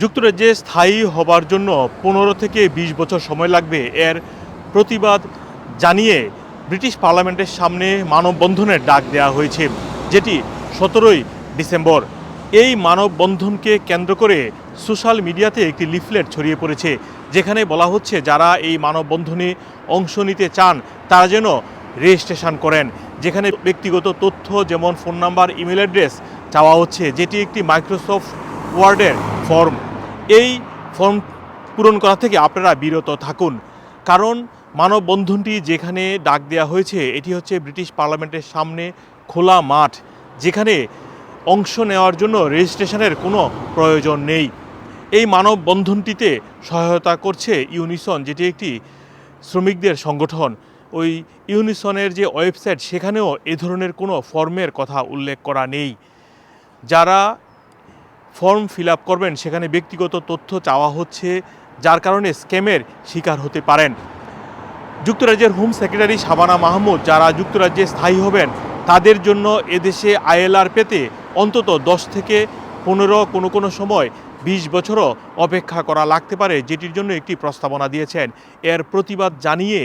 যুক্তরাজ্যে স্থায়ী হবার জন্য পনেরো থেকে বিশ বছর সময় লাগবে এর প্রতিবাদ জানিয়ে ব্রিটিশ পার্লামেন্টের সামনে মানববন্ধনের ডাক দেওয়া হয়েছে, যেটি সতেরোই ডিসেম্বর। এই মানববন্ধনকে কেন্দ্র করে সোশ্যাল মিডিয়াতে একটি লিফলেট ছড়িয়ে পড়েছে, যেখানে বলা হচ্ছে যারা এই মানববন্ধনে অংশ নিতে চান, তারা যেন রেজিস্ট্রেশন করেন, যেখানে ব্যক্তিগত তথ্য যেমন ফোন নাম্বার, ইমেল অ্যাড্রেস চাওয়া হচ্ছে, যেটি একটি মাইক্রোসফট ওয়ার্ডের ফর্ম। এই ফর্ম পূরণ করা থেকে আপনারা বিরত থাকুন। কারণ মানববন্ধনটি যেখানে ডাক দেওয়া হয়েছে, এটি হচ্ছে ব্রিটিশ পার্লামেন্টের সামনে খোলা মাঠ, যেখানে অংশ নেওয়ার জন্য রেজিস্ট্রেশনের কোনো প্রয়োজন নেই। এই মানববন্ধনটিতে সহায়তা করছে ইউনিসন, যেটি একটি শ্রমিকদের সংগঠন। ওই ইউনিসনের যে ওয়েবসাইট, সেখানেও এ ধরনের কোনো ফর্মের কথা উল্লেখ করা নেই। যারা ফর্ম ফিল আপ করবেন, সেখানে ব্যক্তিগত তথ্য চাওয়া হচ্ছে, যার কারণে স্ক্যামের শিকার হতে পারেন। যুক্তরাজ্যের হোম সেক্রেটারি শাবানা মাহমুদ, যারা যুক্তরাজ্যে স্থায়ী হবেন, তাদের জন্য এদেশে আইএলআর পেতে অন্তত দশ থেকে পনেরো কোনো কোনো সময় বিশ বছরও অপেক্ষা করা লাগতে পারে, যেটির জন্য একটি প্রস্তাবনা দিয়েছেন। এর প্রতিবাদ জানিয়ে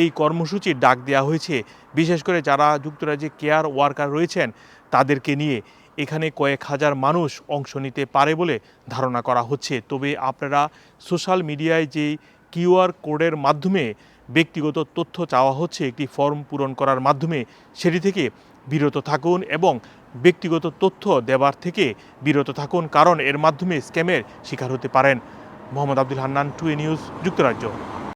এই কর্মসূচির ডাক দেওয়া হয়েছে। বিশেষ করে যারা যুক্তরাজ্যে কেয়ার ওয়ার্কার রয়েছেন, তাদেরকে নিয়ে এখানে কয়েক হাজার মানুষ অংশ নিতে পারে বলে ধারণা করা হচ্ছে। তবে আপনারা সোশ্যাল মিডিয়ায় যেই কিউআর কোডের মাধ্যমে ব্যক্তিগত তথ্য চাওয়া হচ্ছে, একটি ফর্ম পূরণ করার মাধ্যমে, সেটি থেকে বিরত থাকুন এবং ব্যক্তিগত তথ্য দেওয়ার থেকে বিরত থাকুন, কারণ এর মাধ্যমে স্ক্যামের শিকার হতে পারেন। Mohammad Abdul Hannan to A news, যুক্তরাজ্য।